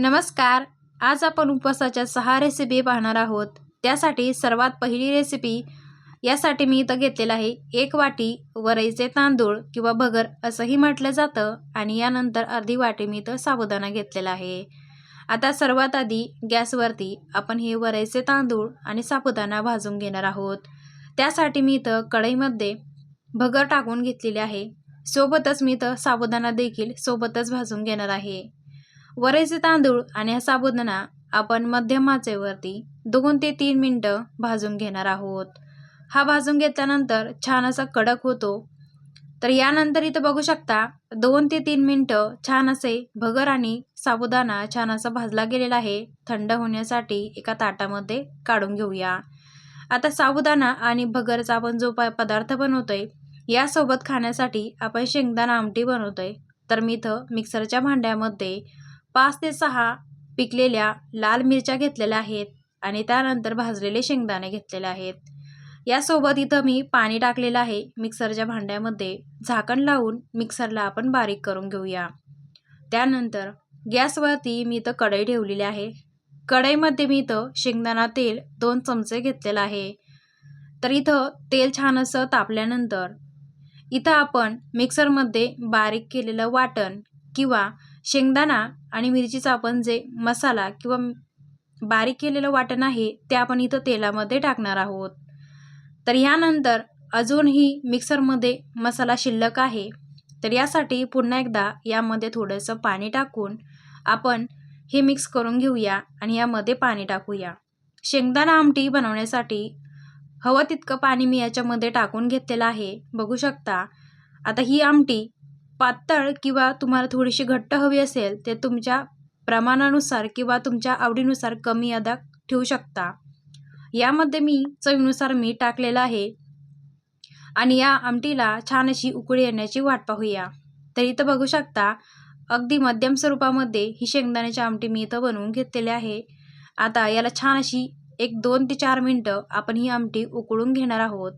नमस्कार. आज आपण उपवासाच्या सहा रेसिपी पाहणार आहोत. त्यासाठी सर्वात पहिली रेसिपी यासाठी मी इथं घेतलेलं आहे. एक वाटी वरईचे तांदूळ किंवा भगर असंही म्हटलं जातं आणि यानंतर अर्धी वाटी मी इथं साबुदाणा घेतलेला आहे. आता सर्वात आधी गॅसवरती आपण हे वरईचे तांदूळ आणि साबुदाणा भाजून घेणार आहोत. त्यासाठी मी इथं कढईमध्ये भगर टाकून घेतलेली आहे. सोबतच मी इथं साबुदाणा देखील सोबतच भाजून घेणार आहे. वरायचे तांदूळ आणि हा साबुदाणा आपण मध्यम आचेवरती दोन ते तीन मिनटं भाजून घेणार आहोत. हा भाजून घेतल्यानंतर छान असा कडक होतो. तर यानंतर इथं बघू शकता दोन ते तीन मिनटं छान असे भगर आणि साबुदाणा छान असा भाजला गेलेला आहे. थंड होण्यासाठी एका ताटामध्ये काढून घेऊया. आता साबुदाणा आणि भगरचा आपण जो प पदार्थ बनवतोय यासोबत खाण्यासाठी आपण शेंगदाणा आमटी बनवतोय. तर मी इथं मिक्सरच्या भांड्यामध्ये पाच ते सहा पिकलेल्या लाल मिरच्या घेतलेल्या आहेत आणि त्यानंतर भाजलेले शेंगदाणे घेतलेले आहेत. यासोबत इथं मी पाणी टाकलेलं आहे. मिक्सरच्या भांड्यामध्ये झाकण लावून मिक्सरला आपण बारीक करून घेऊया. त्यानंतर गॅसवरती मी इथं कढई ठेवलेली आहे. कढईमध्ये मी इथं शेंगदाणा तेल दोन चमचे घेतलेलं आहे. तर इथं तेल छान असं तापल्यानंतर इथं आपण मिक्सरमध्ये बारीक केलेलं वाटण किंवा शेंगदाणा आणि मिरचीचा आपण जे मसाला किंवा बारीक केलेलं वाटण आहे ते आपण इथं तेलामध्ये टाकणार आहोत. तर ह्यानंतर अजूनही मिक्सरमध्ये मसाला शिल्लक आहे. तर यासाठी पुन्हा एकदा यामध्ये थोडंसं पाणी टाकून आपण हे मिक्स करून घेऊया आणि यामध्ये पाणी टाकूया. शेंगदाणा आमटी बनवण्यासाठी हवं तितकं पाणी मी याच्यामध्ये टाकून घेतलेलं आहे. बघू शकता. आता ही आमटी पातळ किंवा तुम्हाला थोडीशी घट्ट हवी असेल ते तुमच्या प्रमाणानुसार किंवा तुमच्या आवडीनुसार कमी अदा ठेवू शकता. यामध्ये मी चवीनुसार मीठ टाकलेलं आहे. आणि या आमटीला छान अशी उकळी येण्याची वाट पाहूया. तर इथं बघू शकता अगदी मध्यम स्वरूपामध्ये ही शेंगदाण्याची आमटी मी इथं बनवून घेतलेली आहे. आता याला छान अशी एक दोन ते चार मिनटं आपण ही आमटी उकळून घेणार आहोत.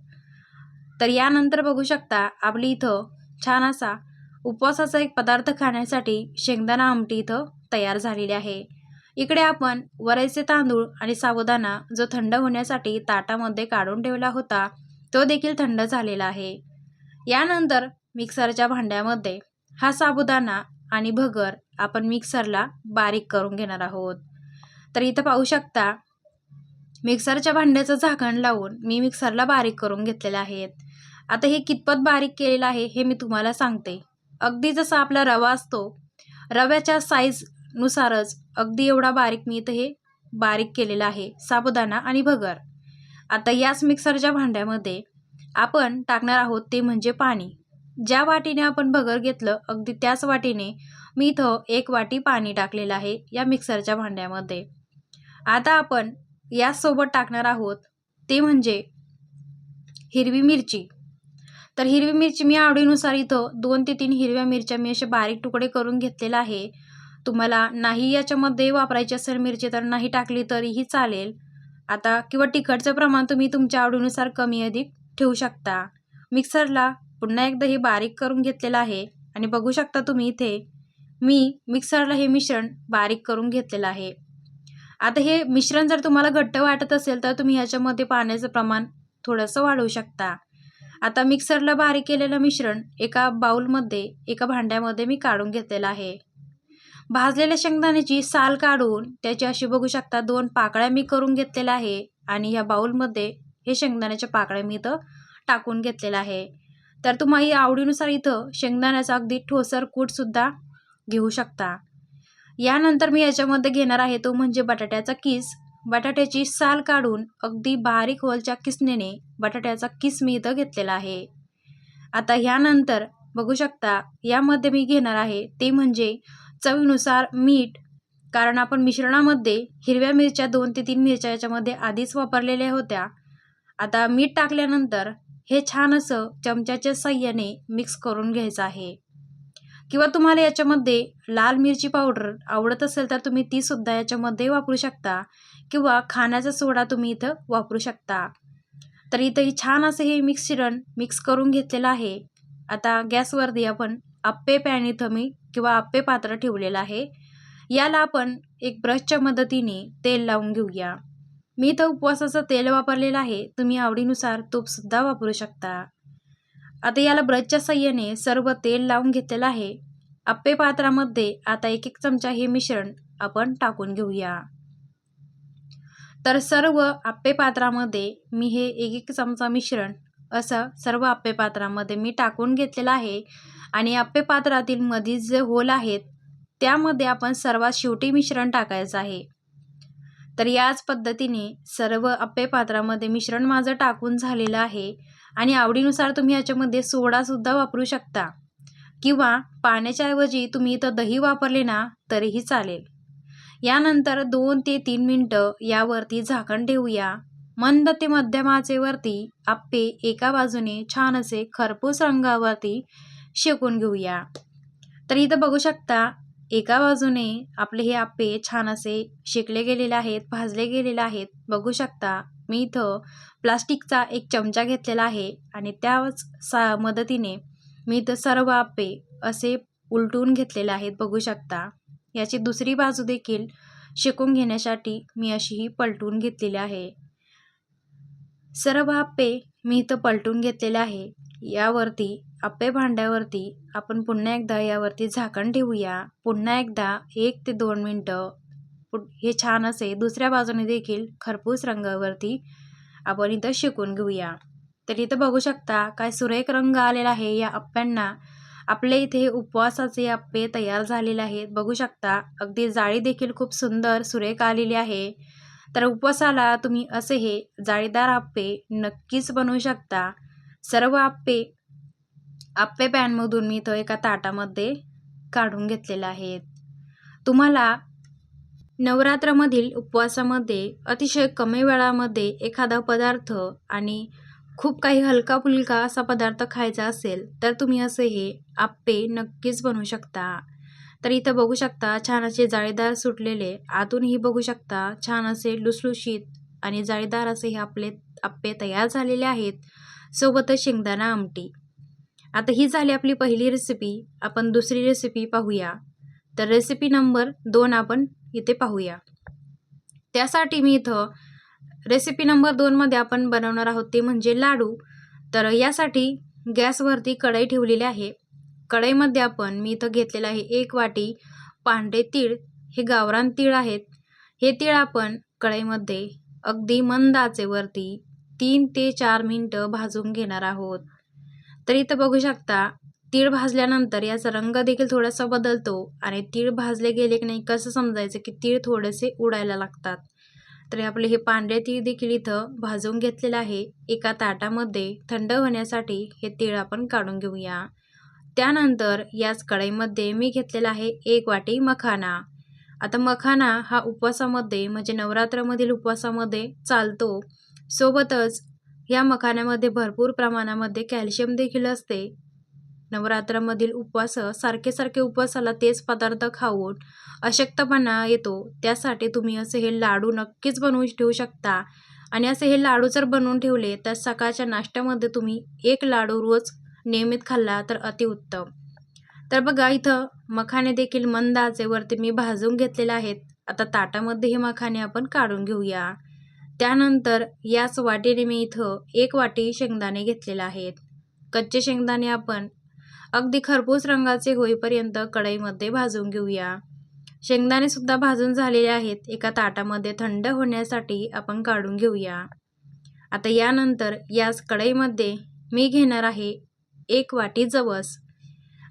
तर यानंतर बघू शकता आपली इथं छान असा उपवासाचा एक पदार्थ खाण्यासाठी शेंगदाणा आमटी इथं तयार झालेली आहे. इकडे आपण वरायचे तांदूळ आणि साबुदाणा जो थंड होण्यासाठी ताटामध्ये काढून ठेवला होता तो देखील थंड झालेला आहे. यानंतर मिक्सरच्या भांड्यामध्ये हा साबुदाणा आणि भगर आपण मिक्सरला बारीक करून घेणार आहोत. तर इथं पाहू शकता मिक्सरच्या भांड्याचं झाकण लावून मी मिक्सरला बारीक करून घेतलेले आहेत आता हे कितपत बारीक केलेलं आहे हे मी तुम्हाला सांगते. अगदी जसा आपला रवा असतो रव्याच्या साईजनुसारच अगदी एवढा बारीक मी इथं हे बारीक केलेला आहे साबुदाणा आणि भगर. आता याच मिक्सरच्या भांड्यामध्ये आपण टाकणार आहोत ते म्हणजे पाणी. ज्या वाटीने आपण भगर घेतलं अगदी त्याच वाटीने मी इथं एक वाटी पाणी टाकलेलं आहे या मिक्सरच्या भांड्यामध्ये. आता आपण याचसोबत टाकणार आहोत ते म्हणजे हिरवी मिरची. तर हिरवी मिरची मी आवडीनुसार इथं दोन ते तीन हिरव्या मिरच्या मी असे बारीक तुकडे करून घेतलेला आहे. तुम्हाला नाही याच्यामध्ये वापरायची असेल मिरची तर नाही टाकली तरीही चालेल. आता किंवा तिखटचं प्रमाण तुम्ही तुमच्या आवडीनुसार कमी अधिक ठेवू शकता. मिक्सरला पुन्हा एकदा हे बारीक करून घेतलेलं आहे आणि बघू शकता तुम्ही इथे मी मिक्सरला हे मिश्रण बारीक करून घेतलेलं आहे. आता हे मिश्रण जर तुम्हाला घट्ट वाटत असेल तर तुम्ही ह्याच्यामध्ये पाण्याचं प्रमाण थोडंसं वाढवू शकता. आता मिक्सरला बारीक केलेलं मिश्रण एका बाउलमध्ये एका भांड्यामध्ये मी काढून घेतलेलं आहे. भाजलेल्या शेंगदाण्याची साल काढून त्याची अशी बघू शकता दोन पाकळ्या मी करून घेतलेल्या आहे आणि ह्या बाऊलमध्ये हे शेंगदाण्याच्या पाकळ्या मी इथं टाकून घेतलेलं आहे. तर तुम्हाला आवडीनुसार इथं शेंगदाण्याचा अगदी ठोसर कूटसुद्धा घेऊ शकता. यानंतर मी याच्यामध्ये घेणार आहे तो म्हणजे बटाट्याचा किस. बटाट्याची साल काढून अगदी बारीक होलच्या किसनेने बटाट्याचा किस मी इथं घेतलेला आहे. आता ह्यानंतर बघू शकता यामध्ये मी घेणार आहे ते म्हणजे चवीनुसार मीठ कारण आपण मिश्रणामध्ये हिरव्या मिरच्या दोन ते तीन मिरच्या याच्यामध्ये आधीच वापरलेल्या होत्या. आता मीठ टाकल्यानंतर हे छान असं चमच्याच्या सहाय्याने मिक्स करून घ्यायचं आहे. किंवा तुम्हाला याच्यामध्ये लाल मिरची पावडर आवडत असेल तर तुम्ही तीसुद्धा याच्यामध्ये वापरू शकता. किंवा खाण्याचा सोडा तुम्ही इथं वापरू शकता. तर इथंही छान असं हे मिक्सरण मिक्स करून घेतलेलं आहे. आता गॅसवरती आपण आप्पे पॅन इथं मी किंवा आप्पे पात्र ठेवलेलं आहे. याला आपण एक ब्रशच्या मदतीने तेल लावून घेऊया. मी इथं उपवासाचं तेल वापरलेलं आहे. तुम्ही आवडीनुसार तूपसुद्धा वापरू शकता. आता याला ब्रशच्या सहाय्याने सर्व तेल लावून घेतलेलं आहे. आप्पे पात्रामध्ये आता एक एक चमचा हे मिश्रण आपण टाकून घेऊया. तर सर्व आप्पे पात्रामध्ये मी हे एक एक चमचा मिश्रण असं सर्व आप्पे पात्रामध्ये मी टाकून घेतलेलं आहे. आणि आप्पे पात्रातील मधील जे होल आहेत त्यामध्ये आपण सर्वात शेवटी मिश्रण टाकायचं आहे. तर याच पद्धतीने सर्व आप्पे पात्रामध्ये मिश्रण माझं टाकून झालेलं आहे. आणि आवडीनुसार तुम्ही याच्यामध्ये सोडासुद्धा वापरू शकता. किंवा पाण्याच्या ऐवजी तुम्ही इथं दही वापरले ना तरीही चालेल. यानंतर दोन ते तीन मिनटं यावरती झाकण ठेवूया. मंद ते मध्यम आचेवरती आप्पे एका बाजूने छान असे खरपूस रंगावरती शेकून घेऊया. तर इथं बघू शकता एका बाजूने आपले हे आप्पे छान असे शेकले गेलेले आहेत भाजले गेलेले आहेत. बघू शकता मी इथं प्लास्टिकचा एक चमचा घेतलेला आहे आणि त्याच सा मदतीने मी इथं सर्व आपे असे उलटून घेतलेले आहेत बघू शकता. याची दुसरी बाजू देखील शिकून घेण्यासाठी मी अशी ही पलटून घेतलेली आहे. सर्व आपे मी इथं पलटून घेतलेले आहे. यावरती आप्पे भांड्यावरती आपण पुन्हा एकदा यावरती झाकण ठेवूया. पुन्हा एकदा एक ते दोन मिनटं. हे छान असे दुसऱ्या बाजूने देखील खरपूस रंगावरती आपण इथं शिकून घेऊया. तर इथं बघू शकता काय सुरेख रंग आलेला आहे या आप्प्यांना आपल्या इथे उपवासाचे आप्पे तयार झालेले आहेत. बघू शकता अगदी जाळी देखील खूप सुंदर सुरेख आलेली आहे. तर उपवासाला तुम्ही असे हे जाळीदार आप्पे नक्कीच बनवू शकता. सर्व आप्पे आप्पे पॅनमधून मी इथं एका ताटामध्ये काढून घेतलेले आहेत. तुम्हाला नवरात्रामधील उपवासामध्ये अतिशय कमी वेळामध्ये एखादा पदार्थ आणि खूप काही हलका फुलका असा पदार्थ खायचा असेल तर तुम्ही असे हे आप्पे नक्कीच बनवू शकता. तर इथं बघू शकता छान असे जाळीदार सुटलेले आतूनही बघू शकता छान असे लुसलुशीत आणि जाळीदार असे हे आपले आप्पे तयार झालेले आहेत सोबतच शेंगदाणा आमटी. आता ही झाली आपली पहिली रेसिपी आपण दुसरी रेसिपी पाहूया. तर रेसिपी नंबर दोन आपण इथे पाहूया. त्यासाठी मी इथं रेसिपी नंबर दोनमध्ये आपण बनवणार आहोत ते म्हणजे लाडू. तर यासाठी गॅसवरती कढई ठेवलेली आहे. कढईमध्ये आपण मी इथं घेतलेलं आहे एक वाटी पांढरे तीळ. हे गावरान तीळ आहेत. हे तीळ आपण कढईमध्ये अगदी मंद आचेवरती तीन ते चार मिनटं भाजून घेणार आहोत. तर इथं बघू शकता तीळ भाजल्यानंतर याचा रंग देखील थोडासा बदलतो आणि तीळ भाजले गेले की नाही कसं समजायचं की तीळ थोडेसे उडायला लागतात. तर आपले हे पांढरे तीळ देखील इथं भाजून घेतलेलं आहे. एका ताटामध्ये थंड होण्यासाठी हे तीळ आपण काढून घेऊया. त्यानंतर याच कढईमध्ये मी घेतलेला आहे एक वाटी मखाना. आता मखाना हा उपवासामध्ये म्हणजे नवरात्रामधील उपवासामध्ये चालतो. सोबतच या मखान्यामध्ये भरपूर प्रमाणामध्ये कॅल्शियम देखील असते. नवरात्रामधील उपवास सारखे सारखे उपवासाला तेच पदार्थ खाऊन अशक्तपणा येतो. त्यासाठी तुम्ही असे हे लाडू नक्कीच बनवून ठेवू शकता. आणि असे हे लाडू जर बनवून ठेवले तर सकाळच्या नाश्त्यामध्ये तुम्ही एक लाडू रोज नियमित खाल्ला तर अतिउत्तम तर बघा इथं मखाने देखील मंद आचेवरती मी भाजून घेतलेले आहेत. आता ताटामध्ये हे मखाने आपण काढून घेऊया. त्यानंतर याच वाटीने मी इथं एक वाटी शेंगदाणे घेतलेले आहेत. कच्चे शेंगदाणे आपण अगदी खरपूस रंगाचे होईपर्यंत कढईमध्ये भाजून घेऊया. शेंगदाणे सुद्धा भाजून झालेले आहेत. एका ताटामध्ये थंड होण्यासाठी आपण काढून घेऊया. आता यानंतर याच कढईमध्ये मी घेणार आहे एक वाटी जवस.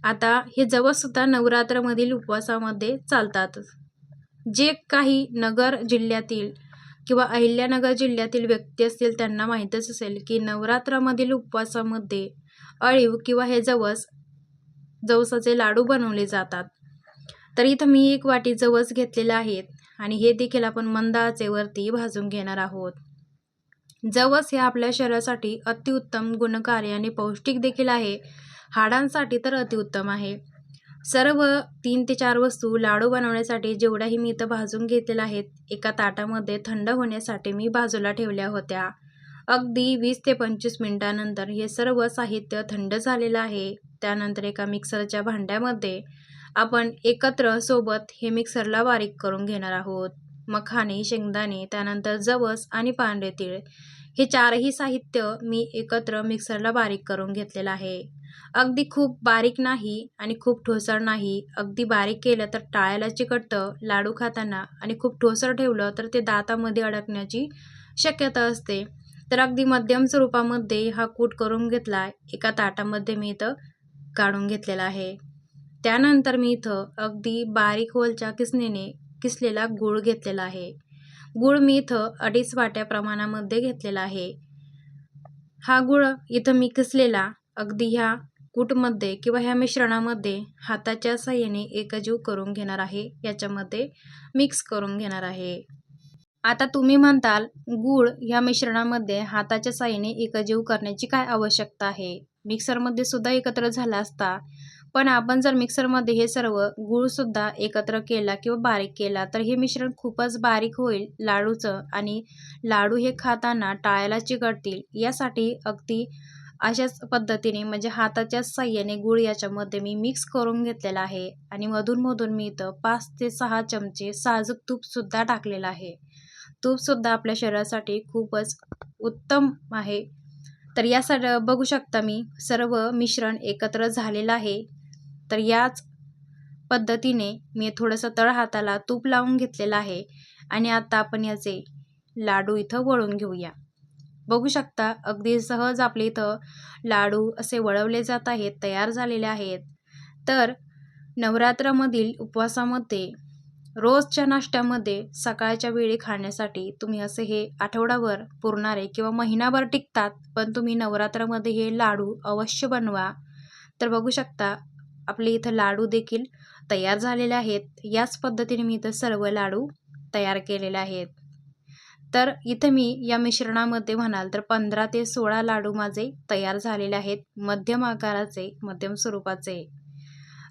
आता हे जवससुद्धा नवरात्रमधील उपवासामध्ये चालतात. जे काही नगर जिल्ह्यातील किंवा अहिल्यानगर जिल्ह्यातील व्यक्ती असतील त्यांना माहीतच असेल की नवरात्रामधील उपवासामध्ये अळीव किंवा हे जवस जवसाचे लाडू बनवले जातात. तर इथं मी एक वाटी जवस घेतलेला आहेत आणि हे देखील आपण मंद आचेवरती भाजून घेणार आहोत. जवस हे आपल्या शरीरासाठी अतिउत्तम गुणकारी आणि पौष्टिक देखील आहे. हाडांसाठी तर अतिउत्तम आहे. सर्व तीन ते चार वस्तू लाडू बनवण्यासाठी जेवढ्याही मी इथं भाजून घेतलेल्या आहेत एका ताटामध्ये थंड होण्यासाठी मी बाजूला ठेवल्या होत्या. अगदी वीस ते पंचवीस मिनटानंतर हे सर्व साहित्य थंड झालेलं आहे. त्यानंतर एका मिक्सरच्या भांड्यामध्ये आपण एकत्र सोबत हे मिक्सरला बारीक करून घेणार आहोत. मखाने शेंगदाणे त्यानंतर जवस आणि पांढरे तीळ. हे चारही साहित्य मी एकत्र मिक्सरला बारीक करून घेतलेलं आहे. अगदी खूप बारीक नाही आणि खूप ठोसर नाही. अगदी बारीक केलं तर टाळ्याला चिकटतं लाडू खाताना. आणि खूप ठोसर ठेवलं तर ते दातामध्ये अडकण्याची शक्यता असते. तर अगदी मध्यम स्वरूपामध्ये हा कूट करून घेतला एका ताटामध्ये मी इथं काढून घेतलेला आहे. त्यानंतर मी इथं अगदी बारीक होलच्या किसणीने किसलेला गूळ घेतलेला आहे. गूळ मी इथं अडीच वाट्या प्रमाणामध्ये घेतलेला आहे. हा गूळ इथं मी किसलेला अगदी ह्या कूटमध्ये किंवा ह्या मिश्रणामध्ये हाताच्या साह्याने एकजीव करून घेणार आहे याच्यामध्ये मिक्स करून घेणार आहे. आता तुम्ही म्हणताल गूळ ह्या मिश्रणामध्ये हाताच्या साह्याने एकजीव करण्याची काय आवश्यकता आहे? मिक्सरमध्ये सुद्धा एकत्र झाला असता. पण आपण जर मिक्सरमध्ये हे सर्व गूळसुद्धा एकत्र केला किंवा बारीक केला तर हे मिश्रण खूपच बारीक होईल लाडूचं आणि लाडू हे खाताना टाळ्याला चिकटतील. यासाठी अगदी अशाच पद्धतीने म्हणजे हाताच्या साह्याने गूळ याच्यामध्ये मी मिक्स करून घेतलेला आहे आणि मधूनमधून मी इथं पाच ते सहा चमचे साजूक तूपसुद्धा टाकलेलं आहे. तूपसुद्धा आपल्या शरीरासाठी खूपच उत्तम आहे. तर या सर बघू शकता मी सर्व मिश्रण एकत्र झालेलं आहे. तर याच पद्धतीने मी थोडंसं तळ हाताला तूप लावून घेतलेलं आहे. आणि आता आपण याचे लाडू इथं वळून घेऊया. बघू शकता अगदी सहज आपले इथं लाडू असे वळवले जात आहेत तयार झालेले आहेत. तर नवरात्रामधील उपवासामध्ये रोजच्या नाश्त्यामध्ये सकाळच्या वेळी खाण्यासाठी तुम्ही असे हे आठवडाभर पुरणारे किंवा महिनाभर टिकतात पण तुम्ही नवरात्रामध्ये हे लाडू अवश्य बनवा. तर बघू शकता आपले इथं लाडू देखील तयार झालेले आहेत. याच पद्धतीने मी इथं सर्व लाडू तयार केलेले आहेत. तर इथं मी या मिश्रणामध्ये म्हणाल तर पंधरा ते सोळा लाडू माझे तयार झालेले आहेत. मध्यम आकाराचे मध्यम स्वरूपाचे.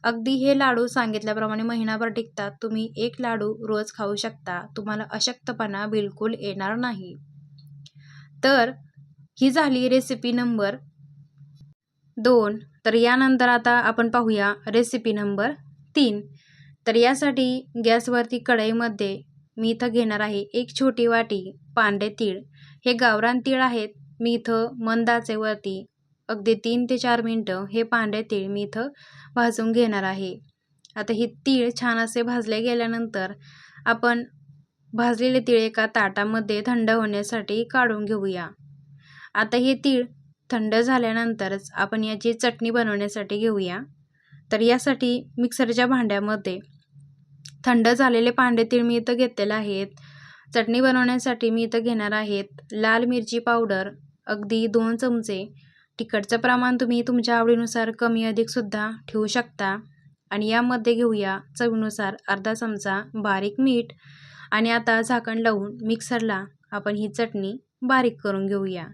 अगदी हे लाडू सांगितल्याप्रमाणे महिनाभर टिकतात. तुम्ही एक लाडू रोज खाऊ शकता. तुम्हाला अशक्तपणा बिलकुल येणार नाही. तर ही झाली रेसिपी नंबर दोन. तर यानंतर आता आपण पाहूया रेसिपी नंबर तीन. तर यासाठी गॅसवरती कढईमध्ये मी इथं घेणार आहे एक छोटी वाटी पांढरे तीळ. हे गावरान तीळ आहेत. मी इथं मंदाचेवरती अगदी तीन ते चार मिनटं हे पांढरे तीळ मी इथं भाजून घेणार आहे. आता हे तीळ छान असे भाजले गेल्यानंतर आपण भाजलेले तीळ एका ताटामध्ये थंड होण्यासाठी काढून घेऊया. आता हे तीळ थंड झाल्यानंतरच आपण याची चटणी बनवण्यासाठी घेऊया. तर यासाठी मिक्सरच्या भांड्यामध्ये थंड झालेले पांढरे तीळ मी इथं घेतलेले आहेत. चटणी बनवण्यासाठी मी इथं घेणार आहेत लाल मिरची पावडर अगदी दोन चमचे तिखटचं प्रमाण तुम्ही तुमच्या आवडीनुसार कमी अधिकसुद्धा ठेवू शकता. आणि यामध्ये घेऊया चवीनुसार अर्धा चमचा बारीक मीठ आणि आता झाकण लावून मिक्सरला आपण ही चटणी बारीक करून घेऊया.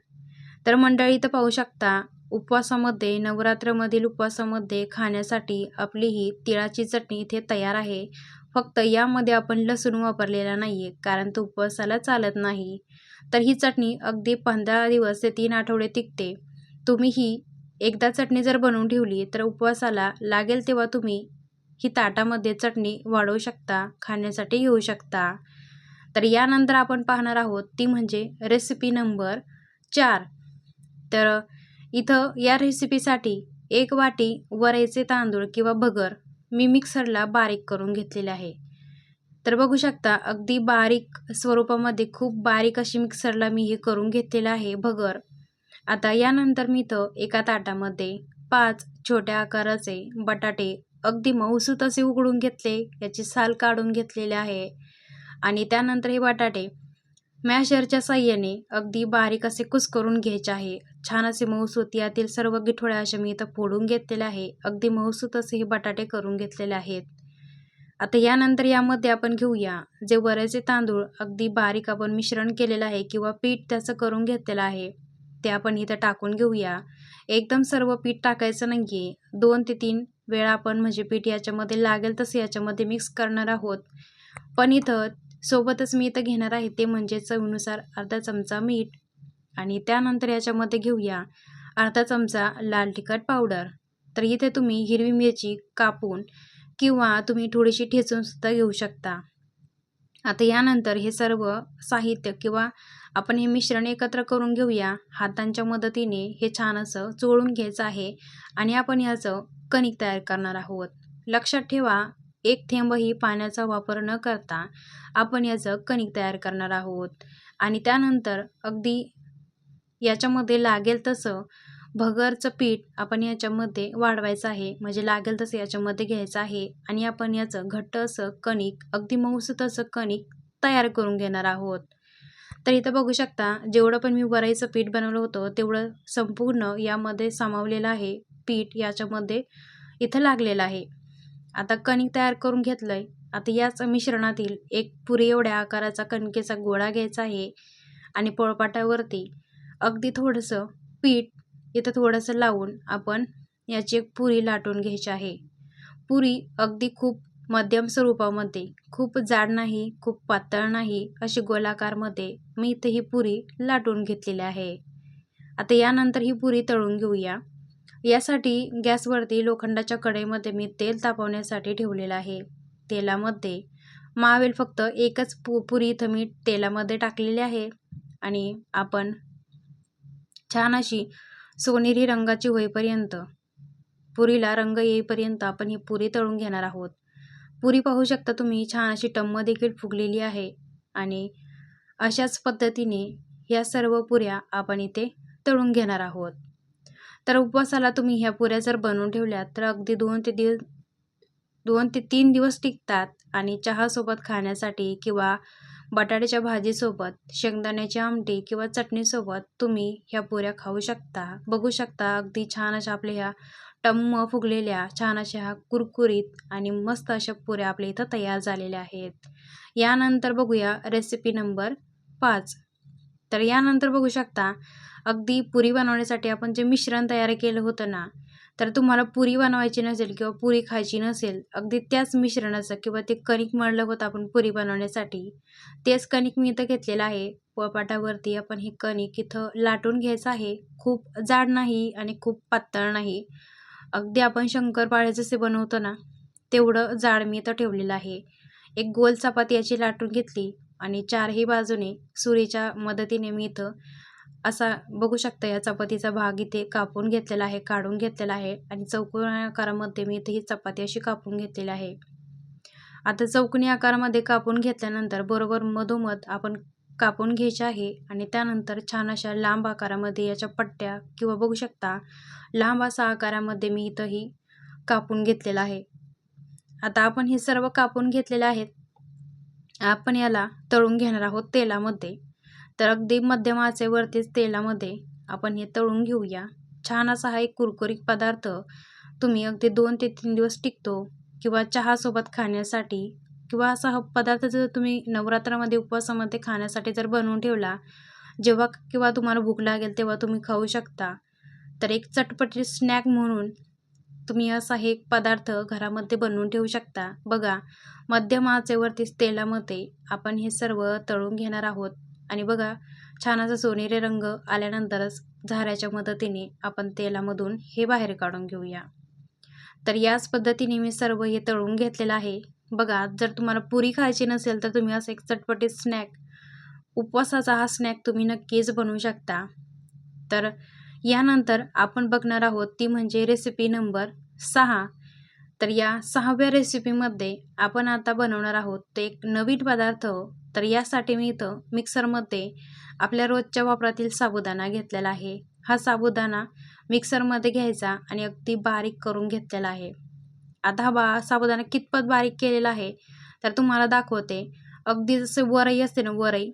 तर मंडळी तर पाहू शकता उपवासामध्ये नवरात्रमधील उपवासामध्ये खाण्यासाठी आपली ही तिळाची चटणी इथे तयार आहे. फक्त यामध्ये आपण लसूण वापरलेला नाही आहे कारण तो उपवासाला चालत नाही. तर ही चटणी अगदी पंधरा दिवस ते तीन आठवडे टिकते. तुम्ही ही एकदा चटणी जर बनवून ठेवली तर उपवासाला लागेल तेव्हा तुम्ही ही ताटामध्ये चटणी वाढवू शकता खाण्यासाठी घेऊ शकता. तर यानंतर आपण पाहणार आहोत ती म्हणजे रेसिपी नंबर चार. तर इथं या रेसिपीसाठी एक वाटी वऱ्याचे तांदूळ किंवा भगर मी मिक्सरला बारीक करून घेतलेले आहे. तर बघू शकता अगदी बारीक स्वरूपामध्ये खूप बारीक अशी मिक्सरला मी हे करून घेतलेलं आहे भगर. आता यानंतर मी इथं एका ताटामध्ये पाच छोट्या आकाराचे बटाटे अगदी मऊसूत असे उघडून घेतले याची साल काढून घेतलेले आहे. आणि त्यानंतर हे बटाटे मॅशरच्या साह्याने अगदी बारीक असे कुस करून घ्यायचे आहे. छान असे मऊसूत यातील सर्व गिठोळ्या अशा मी इथं फोडून घेतलेले आहे. अगदी मऊसूत असे हे बटाटे करून घेतलेले आहेत. आता यानंतर यामध्ये आपण घेऊया. जे वऱ्याचे तांदूळ अगदी बारीक आपण मिश्रण केलेलं आहे किंवा पीठ त्याचं करून घेतलेलं आहे. ते आपण इथं टाकून घेऊया. एकदम सर्व पीठ टाकायचं नाही आहे दोन ते तीन वेळा आपण म्हणजे पीठ याच्यामध्ये लागेल तसं याच्यामध्ये मिक्स करणार आहोत. पण इथं सोबतच मी इथं घेणार आहे ते म्हणजे चवीनुसार अर्धा चमचा मीठ आणि त्यानंतर याच्यामध्ये घेऊया अर्धा चमचा लाल तिखट पावडर. तर इथे तुम्ही हिरवी मिरची कापून किंवा तुम्ही थोडीशी ठेचून सुद्धा घेऊ शकता. आता यानंतर हे सर्व साहित्य किंवा आपण हे मिश्रण एकत्र करून घेऊया. हातांच्या मदतीने हे छान असं चोळून घ्यायचं आहे आणि आपण याचं कणिक तयार करणार आहोत. लक्षात ठेवा एक थेंबही पाण्याचा वापर न करता आपण याचं कणिक तयार करणार आहोत. आणि त्यानंतर अगदी याच्यामध्ये लागेल तसं भगरचं पीठ आपण याच्यामध्ये वाढवायचं आहे. म्हणजे लागेल तसं याच्यामध्ये घ्यायचं आहे. आणि आपण याचं घट्ट असं कणिक अगदी मऊसत असं कणिक तयार करून घेणार आहोत. तर इथं बघू शकता जेवढं पण मी वराईचं पीठ बनवलं होतं तेवढं संपूर्ण यामध्ये सामावलेलं आहे. पीठ याच्यामध्ये इथं लागलेलं आहे. आता कणिक तयार करून घेतलं आहे आता याच मिश्रणातील एक पुरी एवढ्या आकाराचा कणकेचा गोळा घ्यायचा आहे. आणि पोळपाटावरती अगदी थोडंसं पीठ इथं थोडंसं लावून आपण याची एक पुरी लाटून घ्यायची आहे. पुरी अगदी खूप मध्यम स्वरूपामध्ये खूप जाड नाही खूप पातळ नाही अशी गोलाकारमध्ये मी इथे ही पुरी लाटून घेतलेली आहे. आता यानंतर ही पुरी तळून घेऊया. यासाठी गॅसवरती लोखंडाच्या कढईमध्ये मी तेल तापवण्यासाठी ठेवलेलं आहे. तेलामध्ये मावेल फक्त एकच पु पुरी इथं मी तेलामध्ये टाकलेली आहे. आणि आपण छान अशी सोनेरी रंगाची होईपर्यंत पुरीला रंग येईपर्यंत आपण ही पुरी तळून घेणार आहोत. पुरी पाहू शकता तुम्ही छान अशी टम्म देखील फुगलेली आहे आणि अशाच पद्धतीने या सर्व पुऱ्या आपण इथे तळून घेणार आहोत. तर उपवासाला तुम्ही ह्या पुऱ्या जर बनवून ठेवल्या तर अगदी दोन ते दिवस दोन ते तीन दिवस टिकतात आणि चहासोबत खाण्यासाठी किंवा बटाट्याच्या भाजीसोबत शेंगदाण्याची आमटी किंवा चटणीसोबत तुम्ही ह्या पुऱ्या खाऊ शकता. बघू शकता अगदी छान अशा आपल्या ह्या टम्म फुगलेल्या छान अशा कुरकुरीत आणि मस्त अशा पुऱ्या आपल्या इथं तयार झालेल्या आहेत. यानंतर बघूया रेसिपी नंबर पाच. तर यानंतर बघू शकता अगदी पुरी बनवण्यासाठी आपण जे मिश्रण तयार केलं होतं ना तर तुम्हाला पुरी बनवायची नसेल किंवा पुरी खायची नसेल अगदी त्याच मिश्रणाचं किंवा ते कणिक मळलं होतं आपण पुरी बनवण्यासाठी तेच कणिक मी इथं घेतलेलं आहे. पोळपाटावरती आपण हे कणिक इथं लाटून घ्यायचं आहे. खूप जाड नाही आणि खूप पातळ नाही. अगदी आपण शंकरपाळे जसे बनवतो ना तेवढं जाड मी इथं ठेवलेलं आहे. एक गोल चपाती याची लाटून घेतली आणि चारही बाजूने सुरीच्या मदतीने मी इथं असा बघू शकता या चपातीचा भाग इथे कापून घेतलेला आहे काढून घेतलेला आहे आणि चौकोनी आकारामध्ये मी इथे ही चपाती अशी कापून घेतलेली आहे. आता चौकोनी आकारामध्ये कापून घेतल्यानंतर बरोबर मधोमध आपण कापून घ्यायचे आहे आणि त्यानंतर छान अशा लांब आकारामध्ये याच्या पट्ट्या किंवा बघू शकता लांब असा आकारामध्ये मी इथंही कापून घेतलेला आहे. आता आपण हे सर्व कापून घेतलेले आहेत. आपण याला तळून घेणार आहोत तेलामध्ये. तर अगदी मध्यम आचेवरतीच तेलामध्ये आपण हे तळून घेऊया. छान असा हा एक कुरकुरीत पदार्थ. तुम्ही अगदी दोन ते तीन दिवस टिकतो किंवा चहासोबत खाण्यासाठी किंवा असा हा पदार्थ जर तुम्ही नवरात्रामध्ये उपवासामध्ये खाण्यासाठी जर बनवून ठेवला जेव्हा किंवा तुम्हाला भूक लागेल तेव्हा तुम्ही खाऊ शकता. तर एक चटपटी स्नॅक म्हणून तुम्ही असा हे पदार्थ घरामध्ये बनवून ठेवू शकता. बघा मध्यम आचेवरतीच तेलामध्ये आपण हे सर्व तळून घेणार आहोत. आणि बघा छान असा सोनेरी रंग आल्यानंतरच झाऱ्याच्या मदतीने आपण तेलामधून हे बाहेर काढून घेऊया. तर याच पद्धतीने मी सर्व हे तळून घेतलेलं आहे. बघा जर तुम्हाला पुरी खायची नसेल तर तुम्ही असं एक चटपटीत स्नॅक उपवासाचा हा स्नॅक तुम्ही नक्कीच बनवू शकता. तर यानंतर आपण बघणार आहोत ती म्हणजे रेसिपी नंबर सहा. तर या सहाव्या रेसिपीमध्ये आपण आता बनवणार आहोत ते एक नवीन पदार्थ. तर यासाठी मी इथं मिक्सरमध्ये आपल्या रोजच्या वापरातील साबुदाणा घेतलेला आहे. हा साबुदाणा मिक्सरमध्ये घ्यायचा आणि अगदी बारीक करून घेतलेला आहे. आता हा बा साबुदाणा कितपत बारीक केलेला आहे तर तुम्हाला दाखवते. अगदी जसे वरई असते ना वरई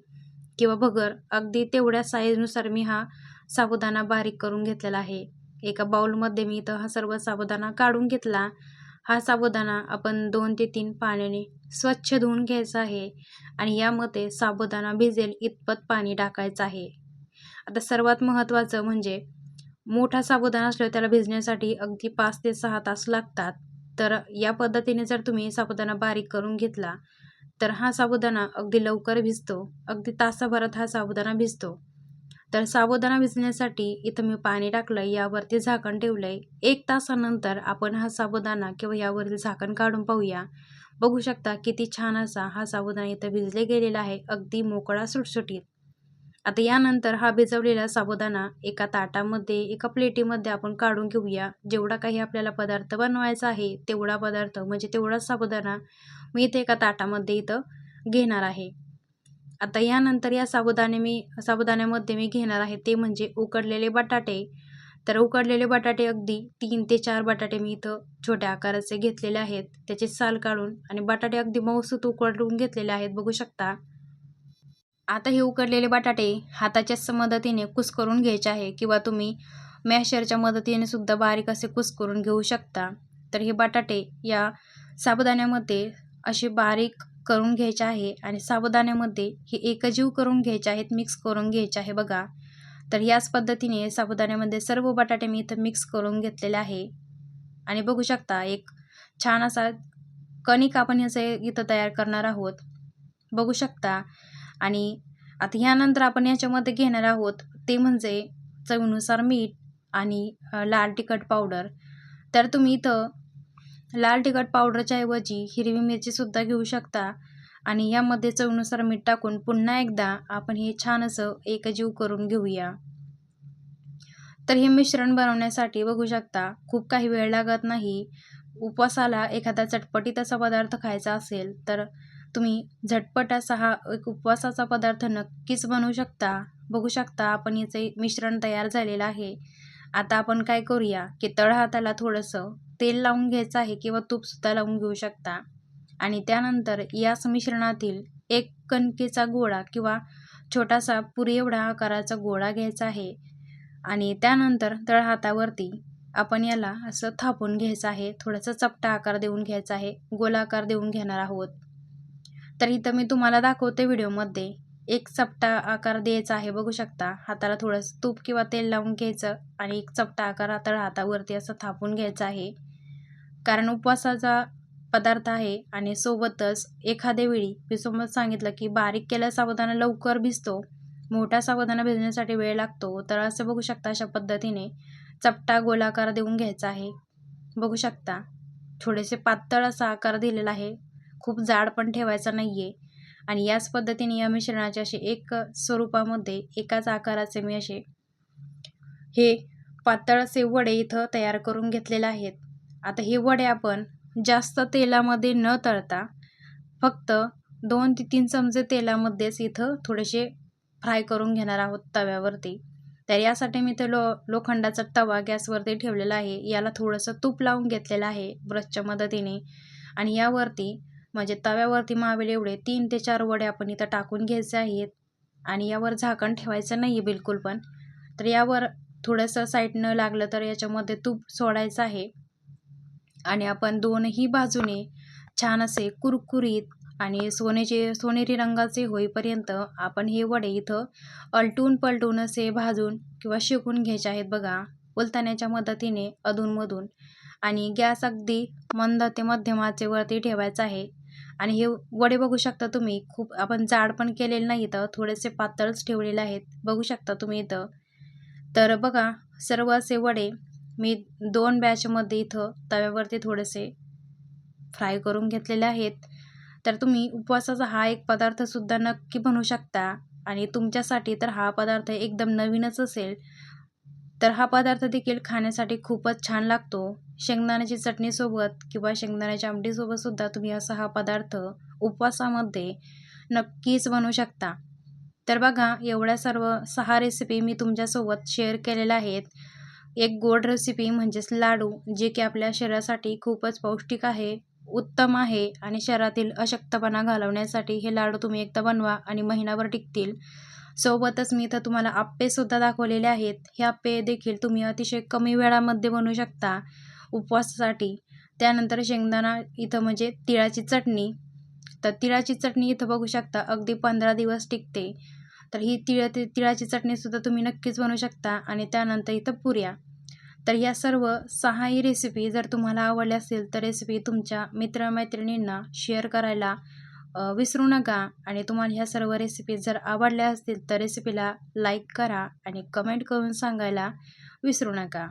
किंवा भगर अगदी तेवढ्या साईजनुसार मी हा साबुदाणा बारीक करून घेतलेला आहे. एका बाउलमध्ये मी इथं हा सर्व साबुदाणा काढून घेतला. हा साबुदाणा आपण दोन ते तीन पाण्याने स्वच्छ धुवून घ्यायचा आहे आणि यामध्ये साबुदाणा भिजेल इतपत पाणी टाकायचं आहे. आता सर्वात महत्त्वाचं म्हणजे मोठा साबुदाणा असल्यावर त्याला भिजण्यासाठी अगदी पाच ते सहा तास लागतात. तर या पद्धतीने जर तुम्ही साबुदाणा बारीक करून घेतला तर हा साबुदाणा अगदी लवकर भिजतो. अगदी तासाभरात हा साबुदाणा भिजतो. तर साबुदाणा भिजण्यासाठी इथं मी पाणी टाकलं यावरती झाकण ठेवलंय. एक तासानंतर आपण हा साबुदाणा किंवा यावरील झाकण काढून पाहूया. बघू शकता किती छान असा हा साबुदाणा इथं भिजले गेलेला आहे अगदी मोकळा सुटसुटीत. आता यानंतर हा भिजवलेला साबुदाणा एका ताटामध्ये एका प्लेटीमध्ये आपण काढून घेऊया. जेवढा काही आपल्याला पदार्थ बनवायचा आहे तेवढा पदार्थ म्हणजे तेवढाच साबुदाणा मी इथे एका ताटामध्ये इथं घेणार आहे. आता यानंतर या साबुदाणे मी साबुदाण्यामध्ये मी घेणार आहे. ते म्हणजे उकडलेले बटाटे. तर उकडलेले बटाटे अगदी तीन ते चार बटाटे मी इथं छोट्या आकाराचे घेतलेले आहेत. त्याचे साल काढून आणि बटाटे अगदी मऊसूत उकडून घेतलेले आहेत बघू शकता. आता हे उकडलेले बटाटे हाताच्याच मदतीने कुस्करून घ्यायचे आहे किंवा तुम्ही मॅशरच्या मदतीने सुद्धा बारीक असे कुस्करून घेऊ शकता. तर हे बटाटे या साबुदाण्यामध्ये असे बारीक करून घ्यायचे आहे आणि साबुदाण्यामध्ये हे एकजीव करून घ्यायचे आहेत मिक्स करून घ्यायचे आहे बघा. तर याच पद्धतीने साबुदाण्यामध्ये सर्व बटाटे मी इथं मिक्स करून घेतलेले आहे. आणि बघू शकता एक छान असा कणिक आपण याचं इथं तयार करणार आहोत. बघू शकता. आणि आता ह्यानंतर आपण याच्यामध्ये घेणार आहोत ते म्हणजे चवीनुसार मीठ आणि लाल तिखट पावडर. तर तुम्ही इथं लाल तिखट पावडरच्या ऐवजी हिरवी मिरचीसुद्धा घेऊ शकता. आणि यामध्ये चवीनुसार मीठ टाकून पुन्हा एकदा आपण हे छान असं एकजीव करून घेऊया. तर हे मिश्रण बनवण्यासाठी बघू शकता खूप काही वेळ लागत नाही. उपवासाला एखादा चटपटीत असा पदार्थ खायचा असेल तर तुम्ही झटपट असा हा एक उपवासाचा पदार्थ नक्कीच बनवू शकता. बघू शकता आपण याचे मिश्रण तयार झालेलं आहे. आता आपण काय करूया की तळ हाताला थोडंसं तेल लावून घ्यायचं आहे किंवा तूपसुद्धा लावून घेऊ शकता. आणि त्यानंतर याच मिश्रणातील एक कणकेचा गोळा किंवा छोटासा पुरी एवढा आकाराचा गोळा घ्यायचा आहे. आणि त्यानंतर तळ हातावरती आपण याला असं थापून घ्यायचं आहे. थोडासा चपटा आकार देऊन घ्यायचा आहे. गोलाकार देऊन घेणार आहोत. तर इथं मी तुम्हाला दाखवते व्हिडिओमध्ये एक चपटा आकार द्यायचा आहे. बघू शकता. हाताला थोडंसं तूप किंवा तेल लावून घ्यायचं आणि एक चपटा आकार तळ हातावरती असं थापून घ्यायचा आहे. कारण उपवासाचा पदार्थ आहे आणि सोबतच एखाद्या वेळी मी समज सांगितलं की बारीक केल्या साबुदाणा लवकर भिजतो मोठा साबुदाणा भिजण्यासाठी वेळ लागतो तर असं बघू शकता अशा पद्धतीने चपटा गोलाकार देऊन घ्यायचा आहे. बघू शकता थोडेसे पातळ असा आकार दिलेला आहे खूप जाड पण ठेवायचा नाही आहे आणि याच पद्धतीने या मिश्रणाचे असे एक स्वरूपामध्ये एकाच आकाराचे मी असे हे पातळ असे वडे इथं तयार करून घेतलेले आहेत. आता हे वडे आपण जास्त तेलामध्ये न तळता फक्त दोन ते तीन चमचे तेलामध्येच इथं थोडेसे फ्राय करून घेणार आहोत तव्यावरती. तर यासाठी मी ते लो लोखंडाचा तवा गॅसवरती ठेवलेला आहे. याला थोडंसं तूप लावून घेतलेलं आहे ब्रशच्या मदतीने. आणि यावरती म्हणजे तव्यावरती मावेल एवढे तीन ते चार वडे आपण इथं टाकून घ्यायचे आहेत. आणि यावर झाकण ठेवायचं नाही आहे बिलकुल पण. तर यावर थोडंसं साईडनं लागलं तर याच्यामध्ये तूप सोडायचं आहे. आणि आपण दोनही बाजूने छान असे कुरकुरीत आणि सोनेचे सोनेरी रंगाचे होईपर्यंत आपण हे वडे इथं अलटून पलटून असे भाजून किंवा शेकून घ्यायचे आहेत बघा. उलताण्याच्या मदतीने अधूनमधून. आणि गॅस अगदी मंद ते मध्यमाचे वरती ठेवायचं आहे. आणि हे वडे बघू शकता तुम्ही खूप आपण जाड पण केलेले नाही इथं थोडेसे पातळच ठेवलेले आहेत. बघू शकता तुम्ही इथं. तर बघा सर्व असे वडे मी दोन बॅचमध्ये इथं तव्यावरती थोडेसे फ्राय करून घेतलेले आहेत. तर तुम्ही उपवासाचा हा एक पदार्थसुद्धा नक्की बनवू शकता आणि तुमच्यासाठी तर हा पदार्थ एकदम नवीनच असेल. तर हा पदार्थ देखील खाण्यासाठी खूपच छान लागतो. शेंगदाण्याची चटणीसोबत किंवा शेंगदाण्याच्या आमटीसोबतसुद्धा तुम्ही असा हा पदार्थ उपवासामध्ये नक्कीच बनवू शकता. तर बघा एवढ्या सर्व सहा रेसिपी मी तुमच्यासोबत शेअर केलेल्या आहेत. एक गोड रेसिपी म्हणजेच लाडू जे की आपल्या शरीरासाठी खूपच पौष्टिक आहे उत्तम आहे आणि शरीरातील अशक्तपणा घालवण्यासाठी हे लाडू तुम्ही एकदा बनवा आणि महिनाभर टिकतील. सोबतच मी इथं तुम्हाला आप्पेसुद्धा दाखवलेले आहेत. हे आप्पे देखील तुम्ही अतिशय कमी वेळामध्ये बनवू शकता उपवासासाठी. त्यानंतर शेंगदाणा इथं म्हणजे तिळाची चटणी. तर तिळाची चटणी इथं बघू शकता अगदी पंधरा दिवस टिकते. तर ही तिळ तिळाची चटणीसुद्धा तुम्ही नक्कीच बनवू शकता आणि त्यानंतर इथं पुऱ्या. तर या सर्व सहाही रेसिपी जर तुम्हाला आवडल्या असेल तर रेसिपी तुमच्या मित्रमैत्रिणींना शेअर करायला विसरू नका. आणि तुम्हाला ह्या सर्व रेसिपी जर आवडल्या असतील तर रेसिपीला लाईक करा आणि कमेंट करून सांगायला विसरू नका.